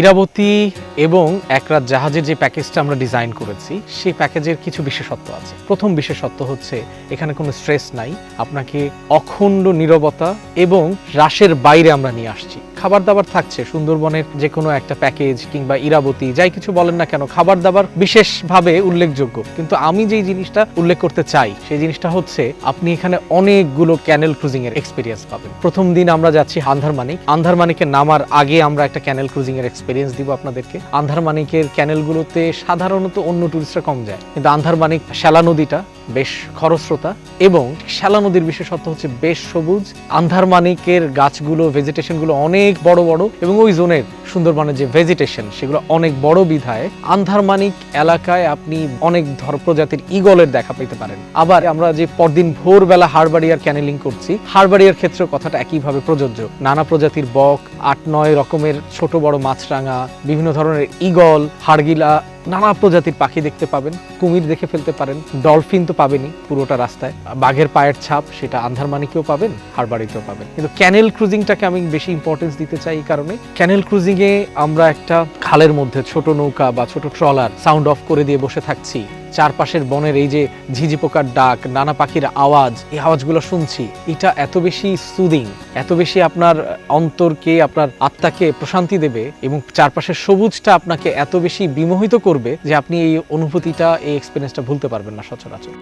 ইরাবতী এবং একরাত জাহাজের যে প্যাকেজটা আমরা ডিজাইন করেছি, সেই প্যাকেজের কিছু বিশেষত্ব আছে। প্রথম বিশেষত্ব হচ্ছে, এখানে কোনো স্ট্রেস নাই। আপনাকে অখণ্ড নিরবতা এবং রাশের বাইরে আমরা নিয়ে আসছি। খাবার দাবার থাকছে। সুন্দরবনের যে কোনো একটা প্যাকেজ কিংবা ইরাবতী, যাই কিছু বলেন না কেন খাবার দাবার বিশেষভাবে উল্লেখযোগ্য। কিন্তু আমি যেই জিনিসটা উল্লেখ করতে চাই, সেই জিনিসটা হচ্ছে আপনি এখানে অনেকগুলো ক্যানেল ক্রুজিং এর এক্সপিরিয়েন্স পাবেন। প্রথম দিন আমরা যাচ্ছি আন্ধারমানিক। আন্ধারমানিকে নামার আগে আমরা একটা ক্যানেল ক্রুজিং এর এক্সপিরিয়েন্স দিব আপনাদেরকে। আন্ধারমানিকের ক্যানেলগুলোতে সাধারণত অন্য টুরিস্টরা কম যায়। কিন্তু আন্ধারমানিক শ্যালা নদীটা বেশ খরস্রোতা এবং শ্যালা নদীর বিশেষত্ব হচ্ছে বেশ সবুজ। আন্ধারমানিকের গাছগুলো ভেজিটেশনগুলো অনেক বড় বড় এবং ওই জোনের সুন্দরবনের যে ভেজিটেশন সেগুলো অনেক বড় বিধায় আন্ধারমানিক এলাকায় আপনি অনেক ধর প্রজাতির ইগলের দেখা পেতে পারেন। আবার আমরা যে পরদিন ভোরবেলা হারবাড়িয়ার ক্যানেলিং করছি হারবাড়িয়ার ক্ষেত্রে কথাটা একইভাবে প্রযোজ্য। নানা প্রজাতির বক, আট নয় রকমের ছোট বড় মাছরাঙা, বিভিন্ন ধরনের ইগল হাড়গিলা, নানা প্রজাতির পাখি দেখতে পাবেন, কুমির দেখে ফেলতে পারেন ডলফিন তো পাবেনই পুরোটা রাস্তায়। বাঘের পায়ের ছাপ, সেটা আন্ধারমানিকেও পাবেন হারবাড়িতেও পাবেন। কিন্তু ক্যানেল ক্রুজিংটাকে আমি বেশি ইম্পর্টেন্স দিতে চাই এই কারণে। ক্যানেল ক্রুজিংয়ে আমরা একটা খালের মধ্যে ছোট নৌকা বা ছোট ট্রলার সাউন্ড অফ করে দিয়ে বসে থাকছি। চারপাশের বনের এই যে ঝিঝি পোকার ডাক, নানা পাখির আওয়াজ, এই আওয়াজগুলো শুনছি। এটা এত বেশি সুদিং এত বেশি আপনার অন্তরকে, আপনার আত্মাকে প্রশান্তি দেবে এবং চারপাশের সবুজটা আপনাকে এত বেশি বিমোহিত করবে যে আপনি এই অনুভূতিটা, এই এক্সপিরিয়েন্সটা ভুলতে পারবেন না সচরাচর।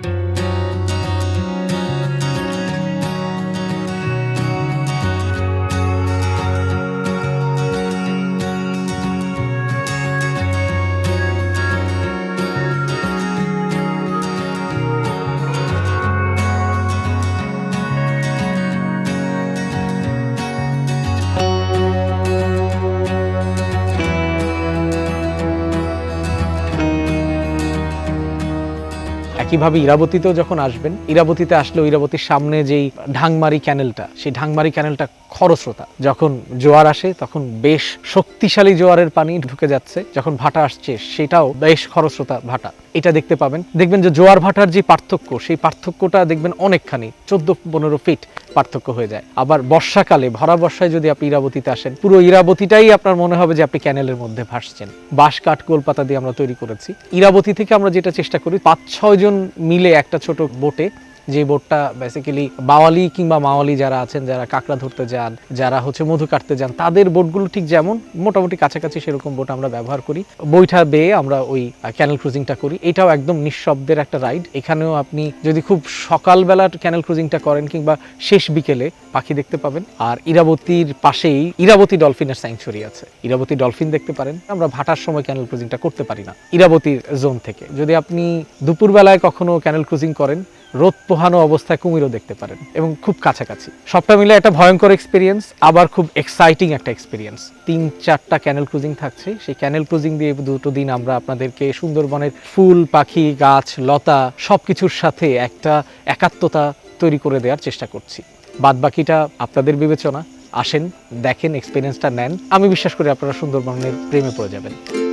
একইভাবে ইরাবতীতেও যখন আসবেন ইরাবতীতে আসলেও ইরাবতীর সামনে যেই ঢাংমারি ক্যানেলটা সেই ঢাংমারি ক্যানেলটা খরস্রোতা। যখন জোয়ার আসে, তখন বেশ শক্তিশালী জোয়ারের পানি ঢুকে যাচ্ছে। যখন ভাটা আসছে, সেটাও বেশ খরস্রোতা ভাটা। এটা দেখতে পাবেন। দেখবেন যে জোয়ার ভাটার যে পার্থক্য, সেই পার্থক্যটা দেখবেন অনেকখানি, চোদ্দ পনেরো ফিট পার্থক্য হয়ে যায়। আবার বর্ষাকালে, ভরা বর্ষায় যদি আপনি ইরাবতীতে আসেন, পুরো ইরাবতীটাই আপনার মনে হবে যে আপনি ক্যানেলের মধ্যে ভাসছেন। বাঁশ, কাঠ গোলপাতা দিয়ে আমরা তৈরি করেছি। ইরাবতী থেকে আমরা যেটা চেষ্টা করি পাঁচ ছয় জন মিলে একটা ছোট বোটে যে বোটটা বেসিক্যালি বাওয়ালি কিংবা মাওয়ালি যারা আছেন, যারা কাঁকড়া ধরতে যান, যারা হচ্ছে মধু কাটতে যান, তাদের বোটগুলো ঠিক যেমন, মোটামুটি কাছাকাছি সেরকম বোট আমরা ব্যবহার করি। বৈঠা বেয়ে আমরা ওই ক্যানেল ক্রুজিংটা করি। এটাও একদম নিঃশব্দের একটা রাইড এখানেও আপনি যদি খুব সকালবেলা ক্যানেল ক্রুজিংটা করেন কিংবা শেষ বিকেলে পাখি দেখতে পাবেন। আর ইরাবতীর পাশেই ইরাবতী ডলফিনের স্যাংচুরি আছে। ইরাবতী ডলফিন দেখতে পারেন। আমরা ভাটার সময় ক্যানেল ক্রুজিংটা করতে পারি না। ইরাবতীর জোন থেকে। যদি আপনি দুপুরবেলায় কখনো ক্যানেল ক্রুজিং করেন রোদ পোহানো অবস্থায় কুমিরও দেখতে পারেন এবং খুব কাছাকাছি। সবটা মিলে একটা ভয়ঙ্কর এক্সপিরিয়েন্স আবার খুব এক্সাইটিং একটা এক্সপিরিয়েন্স তিন, চারটা ক্যানেল ক্রুজিং থাকছে। সেই ক্যানেল ক্রুজিং দিয়ে দুটো দিন আমরা আপনাদেরকে সুন্দরবনের ফুল, পাখি, গাছ, লতা সব কিছুর সাথে একটা একাত্মতা তৈরি করে দেওয়ার চেষ্টা করছি। বাদ বাকিটা আপনাদের বিবেচনা। আসেন, দেখেন এক্সপিরিয়েন্সটা নেন। আমি বিশ্বাস করি আপনারা সুন্দরবনের প্রেমে পড়ে যাবেন।